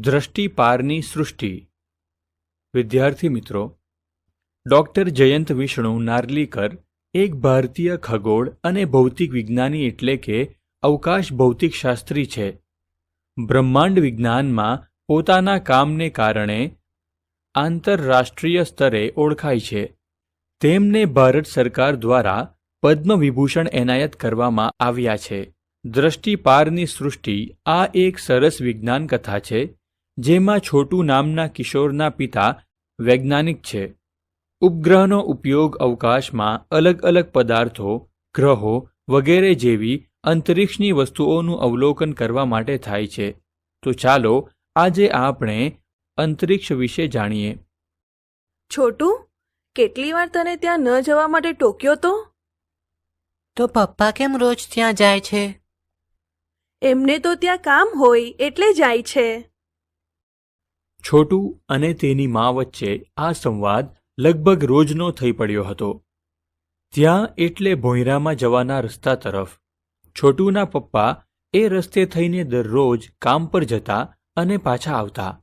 દ્રષ્ટિ પારની સૃષ્ટિ. વિદ્યાર્થી મિત્રો, ડૉક્ટર જયંત વિષ્ણુ નાર્લીકર એક ભારતીય ખગોળ અને ભૌતિક વિજ્ઞાની એટલે કે અવકાશ ભૌતિકશાસ્ત્રી છે. બ્રહ્માંડ વિજ્ઞાનમાં પોતાના કામને કારણે આંતરરાષ્ટ્રીય સ્તરે ઓળખાય છે. તેમને ભારત સરકાર દ્વારા પદ્મ વિભૂષણ એનાયત કરવામાં આવ્યા છે. દ્રષ્ટિ પારની સૃષ્ટિ આ એક સરસ વિજ્ઞાન કથા છે જેમાં છોટુ નામના કિશોરના પિતા વૈજ્ઞાનિક છે. ઉપગ્રહનો ઉપયોગ અવકાશમાં અલગ અલગ પદાર્થો ગ્રહો વગેરે જેવી અંતરિક્ષની વસ્તુઓનું અવલોકન કરવા માટે થાય છે. તો ચાલો આજે આપણે અંતરિક્ષ વિશે જાણીએ. છોટું કેટલી વાર તને ત્યાં ન જવા માટે ટોક્યો તો? તો પપ્પા કેમ રોજ ત્યાં જાય છે? એમને તો ત્યાં કામ હોય એટલે જાય છે. છોટુ અને તેની મા વચ્ચે આ સંવાદ લગભગ રોજનો થઈ પડ્યો હતો. ત્યાં એટલે ભોંયરામાં જવાના રસ્તા તરફ, છોટુના પપ્પા એ રસ્તે થઈને દરરોજ કામ પર જતા અને પાછા આવતા.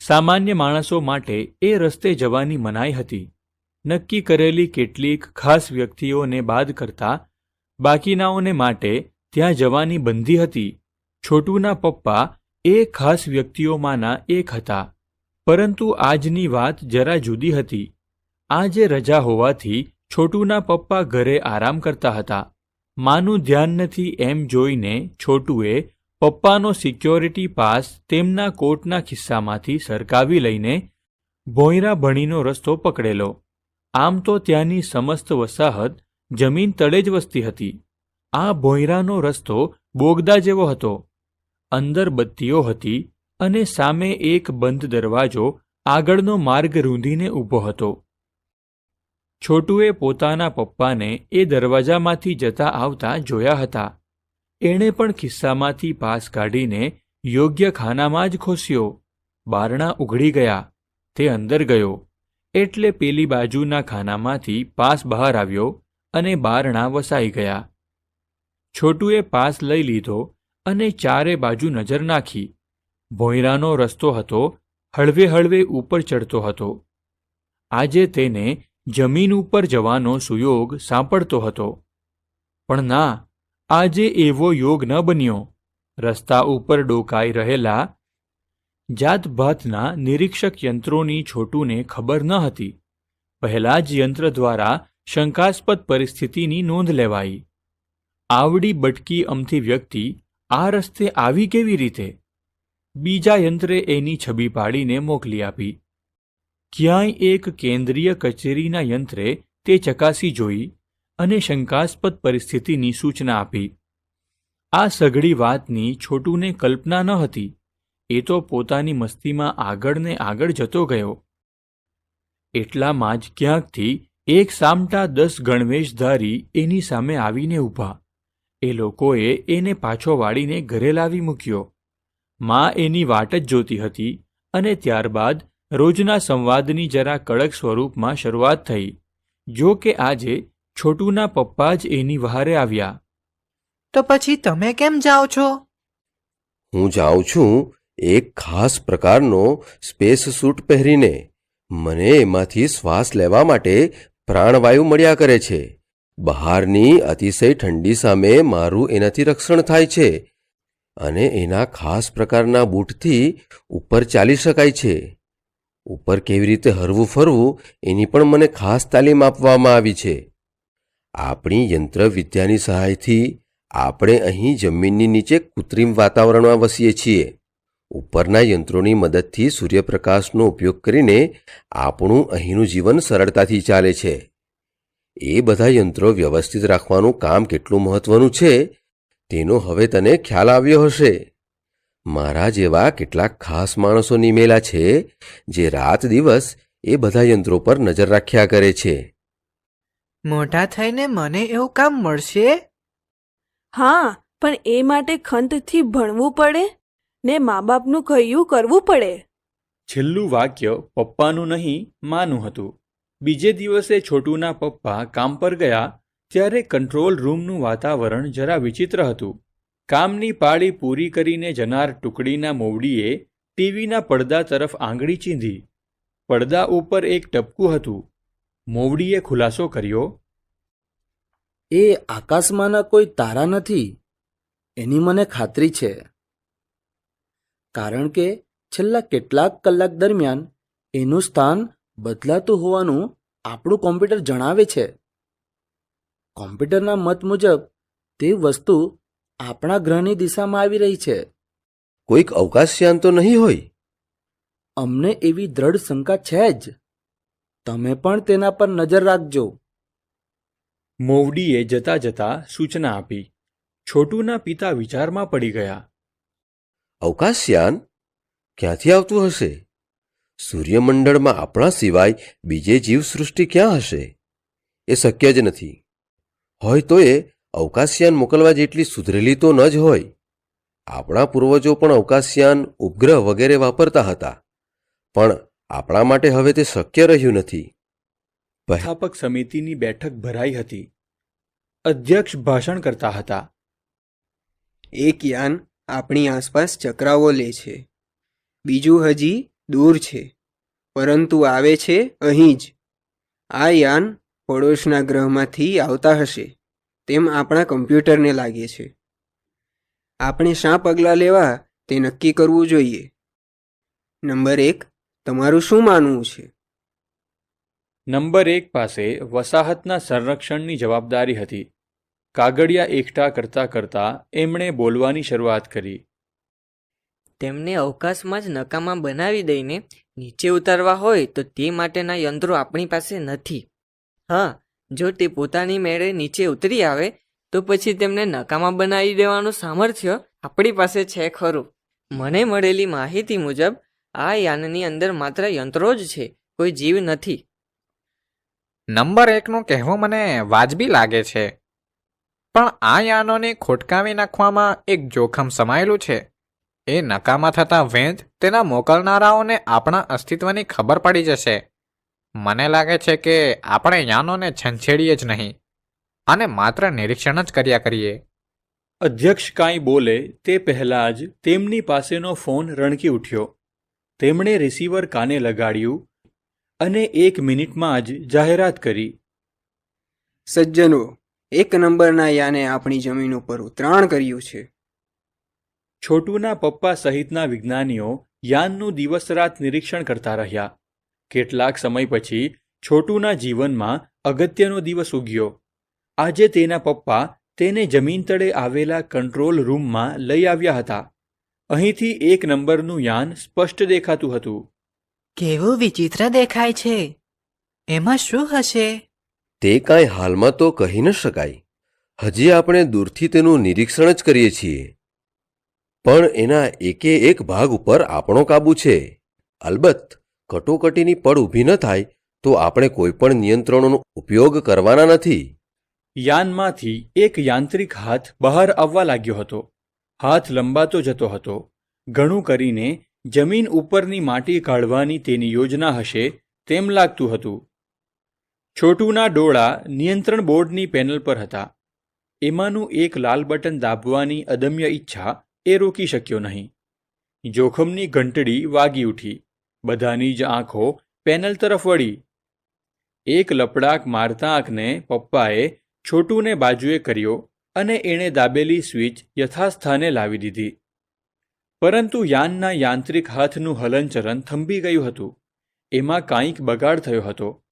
સામાન્ય માણસો માટે એ રસ્તે જવાની મનાઈ હતી. નક્કી કરેલી કેટલીક ખાસ વ્યક્તિઓને બાદ કરતા બાકીનાઓને માટે ત્યાં જવાની બંધી હતી. છોટુના પપ્પા એ ખાસ વ્યક્તિઓમાંના એક હતા. પરંતુ આજની વાત જરા જુદી હતી. આજે રજા હોવાથી છોટુના પપ્પા ઘરે આરામ કરતા હતા. માનું ધ્યાન નથી એમ જોઈને છોટુએ પપ્પાનો સિક્યોરિટી પાસ તેમના કોટના ખિસ્સામાંથી સરકાવી લઈને ભોંયરા ભણીનો રસ્તો પકડેલો. આમ તો ત્યાંની સમસ્ત વસાહત જમીન તળે જ વસતી હતી. આ ભોંયરાનો રસ્તો બોગદા જેવો હતો. અંદર બત્તીઓ હતી અને સામે એક બંધ દરવાજો આગળનો માર્ગ રૂંધીને ઊભો હતો. છોટુએ પોતાના પપ્પાને એ દરવાજામાંથી જતા આવતા જોયા હતા. એણે પણ ખિસ્સામાંથી પાસ કાઢીને યોગ્ય ખાનામાં જ ખોસ્યો. બારણા ઉઘડી ગયા. તે અંદર ગયો. એટલે પેલી બાજુના ખાનામાંથી પાસ બહાર આવ્યો અને બારણા વસાઈ ગયા. છોટુએ પાસ લઈ લીધો અને ચારે બાજુ નજર નાખી. ભોંયરાનો રસ્તો હતો, હળવે હળવે ઉપર ચડતો હતો. આજે તેને જમીન ઉપર જવાનો સુયોગ સાંપડતો હતો. પણ ના, આજે એવો યોગ ન બન્યો. રસ્તા ઉપર ડોકાઈ રહેલા જાતભાતના નિરીક્ષક યંત્રોની છોટુને ખબર ન હતી. પહેલા જ યંત્ર દ્વારા શંકાસ્પદ પરિસ્થિતિની નોંધ લેવાઈ. આવડી બટકી અમથી વ્યક્તિ, આ રસ્તે આવી કેવી રીતે? બીજા યંત્રે એની છબી પાડીને મોકલી આપી. ક્યાંય એક કેન્દ્રીય કચેરીના યંત્રે તે ચકાસી જોઈ અને શંકાસ્પદ પરિસ્થિતિની સૂચના આપી. આ સઘળી વાતની છોટુને કલ્પના ન હતી. એ તો પોતાની મસ્તીમાં આગળને આગળ જતો ગયો. એટલામાં જ ક્યાંકથી એક સામટા દસ ગણવેશધારી એની સામે આવીને ઊભા. એ લોકોએ એને પાછો વાળીને ઘરે લાવી મૂક્યો. માં એની વાટ જ જોતી હતી અને ત્યારબાદ રોજના સંવાદની જરા કડક સ્વરૂપમાં શરૂઆત થઈ જો કે આજે છોટુના પપ્પા જ એની વહારે આવ્યા. તો પછી તમે કેમ જાઓ છો? હું જાઉં છું એક ખાસ પ્રકારનો સ્પેસ સૂટ પહેરીને. મને એમાંથી શ્વાસ લેવા માટે પ્રાણવાયુ મળ્યા કરે છે. બહારની અતિશય ઠંડી સામે મારું એનાથી રક્ષણ થાય છે. અને એના ખાસ પ્રકારના બૂટથી ઉપર ચાલી શકાય છે. ઉપર કેવી રીતે હરવું ફરવું એની પણ મને ખાસ તાલીમ આપવામાં આવી છે. આપણી યંત્રવિદ્યાની સહાયથી આપણે અહીં જમીનની નીચે કૃત્રિમ વાતાવરણમાં વસીએ છીએ. ઉપરના યંત્રોની મદદથી સૂર્યપ્રકાશનો ઉપયોગ કરીને આપણું અહીંનું જીવન સરળતાથી ચાલે છે. એ બધા યંત્રો વ્યવસ્થિત રાખવાનું કામ કેટલું મહત્વનું છે તેનો હવે તને ખ્યાલ આવ્યો હશે. મારા જેવા કેટલાક ખાસ માણસો નિમેલા છે જે રાત દિવસ એ બધા યંત્રો પર નજર રાખ્યા કરે છે. મોટા થઈને મને એવું કામ મળશે? હા પણ એ માટે ખંતથી ભણવું પડે? ને મા બાપનું કહ્યું કરવું પડે? છેલ્લું વાક્ય પપ્પાનું નહીં માનું હતું. બીજે દિવસે છોટુના પપ્પા કામ પર ગયા ત્યારે કંટ્રોલ રૂમનું વાતાવરણ જરા વિચિત્ર હતું. કામની પાળી પૂરી કરીને જનાર ટુકડીના મોવડીએ ટીવીના પડદા તરફ આંગળી ચીંધી. પડદા ઉપર એક ટપકું હતું. મોવડીએ ખુલાસો કર્યો, એ આકાશમાંના કોઈ તારા નથી? એની મને ખાતરી છે. કારણ કે છેલ્લા કેટલાક કલાક દરમિયાન એનું સ્થાન બદલાતું હોવાનું આપણું કોમ્પ્યુટર જણાવે છે. કોમ્પ્યુટરના મત મુજબ તે વસ્તુ આપણા ગ્રહની દિશામાં આવી રહી છે. કોઈક અવકાશયાન તો નહીં હોય? અમને એવી દ્રઢ શંકા છે જ. તમે પણ તેના પર નજર રાખજો. મોવડીએ જતા જતા સૂચના આપી. છોટુના પિતા વિચારમાં પડી ગયા. અવકાશયાન? ક્યાંથી આવતું હશે? સૂર્યમંડળમાં આપણા સિવાય બીજે જીવસૃષ્ટિ ક્યાં હશે? એ શક્ય જ નથી. હોય તો એ અવકાશયાન મોકલવા જેટલી સુધરેલી તો ન જ હોય. આપણા પૂર્વજો પણ અવકાશયાન ઉપગ્રહ વગેરે વાપરતા હતા. પણ આપણા માટે હવે તે શક્ય રહ્યું નથી. સ્થાપક સમિતિની બેઠક ભરાઈ હતી. અધ્યક્ષ ભાષણ કરતા હતા. એક યાન આપણી આસપાસ ચક્રાવો લે છે. બીજું હજી દૂર છે. પરંતુ આવે છે અહીં જ. આ યાન પડોશના ગ્રહમાંથી આવતા હશે તેમ આપણા કમ્પ્યુટરને લાગે છે. આપણે શા પગલાં લેવા તે નક્કી કરવું જોઈએ? નંબર એક તમારું શું માનવું છે? નંબર એક પાસે વસાહતના સંરક્ષણની જવાબદારી હતી. કાગળિયા એકઠા કરતા કરતા એમણે બોલવાની શરૂઆત કરી. તેમને અવકાશમાં જ નકામા બનાવી દઈને નીચે ઉતારવા હોય તો તે માટેના યંત્રો આપણી પાસે નથી. હા, જો તે પોતાની મેળે નીચે ઉતરી આવે, તો પછી તેમને નકામા બનાવી દેવાનું સામર્થ્ય આપણી પાસે છે ખરું. મને મળેલી માહિતી મુજબ, આ યાનની અંદર માત્ર યંત્રો જ છે, કોઈ જીવ નથી. નંબર એકનું કહેવું મને વાજબી લાગે છે. પણ આ યાનોને ખોટકાવી નાખવામાં એક જોખમ સમાયેલું છે. એ નકામા થતા વેંત તેના મોકલનારાઓને આપણા અસ્તિત્વની ખબર પડી જશે. મને લાગે છે કે આપણે યાનોને છંછેડીએ જ નહીં. અને માત્ર નિરીક્ષણ જ કર્યા કરીએ. અધ્યક્ષ કાંઈ બોલે તે પહેલાં જ તેમની પાસેનો ફોન રણકી ઉઠ્યો. તેમણે રિસીવર કાને લગાડ્યું અને એક મિનિટમાં જ જાહેરાત કરી. સજ્જનો એક નંબરના યાને આપણી જમીન ઉપર ઉતરાણ કર્યું છે. છોટુના પપ્પા સહિતના વિજ્ઞાનીઓ યાનનું દિવસ રાત નિરીક્ષણ કરતા રહ્યા. કેટલાક સમય પછી છોટુના જીવનમાં અગત્યનો દિવસ ઉગ્યો. આજે તેના પપ્પા તેને જમીન તળે આવેલા કંટ્રોલ રૂમમાં લઈ આવ્યા હતા. અહીંથી એક નંબરનું યાન સ્પષ્ટ દેખાતું હતું. કેવું વિચિત્ર દેખાય છે. એમાં શું હશે? તે કાંઈ હાલમાં તો કહી ન શકાય. હજી આપણે દૂરથી તેનું નિરીક્ષણ જ કરીએ છીએ. પણ એના એકે એક ભાગ ઉપર આપણો કાબુ છે. અલબત્ત કટોકટીની પડ ઊભી ન થાય તો આપણે કોઈ પણ નિયંત્રણોનો ઉપયોગ કરવાના નથી. યાનમાંથી એક યાંત્રિક હાથ બહાર આવવા લાગ્યો હતો. હાથ લંબાતો જતો હતો. ઘણું કરીને જમીન ઉપરની માટી કાઢવાની તેની યોજના હશે તેમ લાગતું હતું. છોટુના ડોળા નિયંત્રણ બોર્ડની પેનલ પર હતા. એમાંનું એક લાલ બટન દાબવાની અદમ્ય ઈચ્છા એ રોકી શક્યો નહીં. જોખમની ઘંટડી વાગી ઉઠી. બધાની જ આંખો પેનલ તરફ વળી. એક લપડાક મારતા આંખને પપ્પાએ છોટુને બાજુએ કર્યો અને એણે દાબેલી સ્વિચ યથાસ્થાને લાવી દીધી. પરંતુ યાનના યાંત્રિક હાથનું હલનચલન થંભી ગયું હતું. એમાં કાંઈક બગાડ થયો હતો.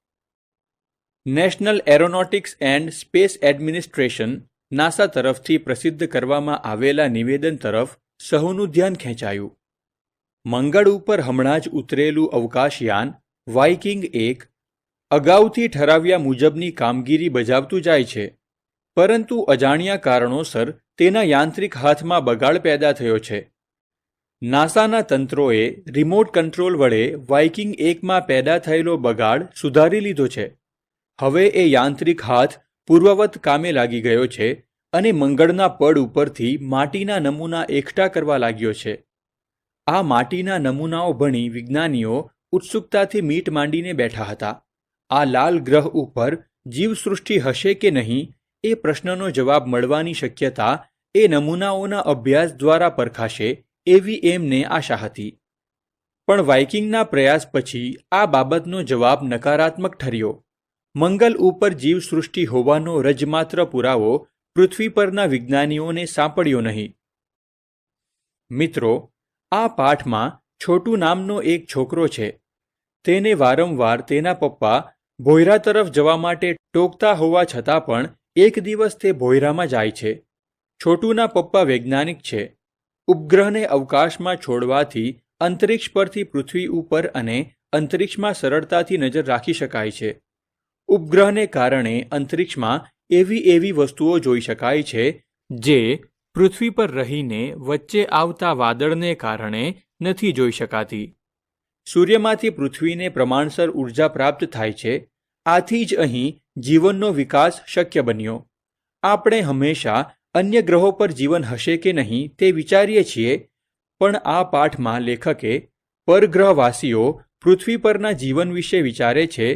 National aeronautics and space administration NASA તરફથી પ્રસિદ્ધ કરવામાં આવેલા નિવેદન તરફ સહુનું ધ્યાન ખેંચાયું. મંગળ ઉપર હમણાં જ ઉતરેલું અવકાશયાન વાઇકિંગ એક અગાઉથી ઠરાવ્યા મુજબની કામગીરી બજાવતું જાય છે. પરંતુ અજાણ્યા કારણોસર તેના યાંત્રિક હાથમાં બગાડ પેદા થયો છે. નાસાના તંત્રોએ રિમોટ કંટ્રોલ વડે વાઇકિંગ એકમાં પેદા થયેલો બગાડ સુધારી લીધો છે. હવે એ યાંત્રિક હાથ પૂર્વવત કામે લાગી ગયો છે અને મંગળના પડ ઉપરથી માટીના નમૂના એકઠા કરવા લાગ્યો છે. આ માટીના નમૂનાઓ ભણી વિજ્ઞાનીઓ ઉત્સુકતાથી મીટ માંડીને બેઠા હતા. આ લાલ ગ્રહ ઉપર જીવસૃષ્ટિ હશે કે નહીં એ પ્રશ્નનો જવાબ મળવાની શક્યતા એ નમૂનાઓના અભ્યાસ દ્વારા પરખાશે એવી એમને આશા હતી. પણ વાઇકિંગના પ્રયાસ પછી આ બાબતનો જવાબ નકારાત્મક ઠર્યો. મંગલ ઉપર જીવસૃષ્ટિ હોવાનો રજમાત્ર પુરાવો પૃથ્વી પરના વિજ્ઞાનીઓને સાંપડ્યો નહીં. મિત્રો આ પાઠમાં છોટુ નામનો એક છોકરો છે. તેને વારંવાર તેના પપ્પા ભોયરા તરફ જવા માટે ટોકતા હોવા છતાં પણ એક દિવસ તે ભોયરામાં જાય છે. છોટુના પપ્પા વૈજ્ઞાનિક છે. ઉપગ્રહને અવકાશમાં છોડવાથી અંતરિક્ષ પરથી પૃથ્વી ઉપર અને અંતરિક્ષમાં સરળતાથી નજર રાખી શકાય છે. ઉપગ્રહને કારણે અંતરિક્ષમાં એવી એવી વસ્તુઓ જોઈ શકાય છે, જે પૃથ્વી પર રહીને વચ્ચે આવતા વાદળને કારણે નથી જોઈ શકાતી. સૂર્યમાંથી પૃથ્વીને પ્રમાણસર ઊર્જા પ્રાપ્ત થાય છે, આથી જ અહીં જીવનનો વિકાસ શક્ય બન્યો. આપણે હંમેશા અન્ય ગ્રહો પર જીવન હશે કે નહીં તે વિચારીએ છીએ, પણ આ પાઠમાં લેખકે પરગ્રહવાસીઓ પૃથ્વી પરના જીવન વિશે વિચારે છે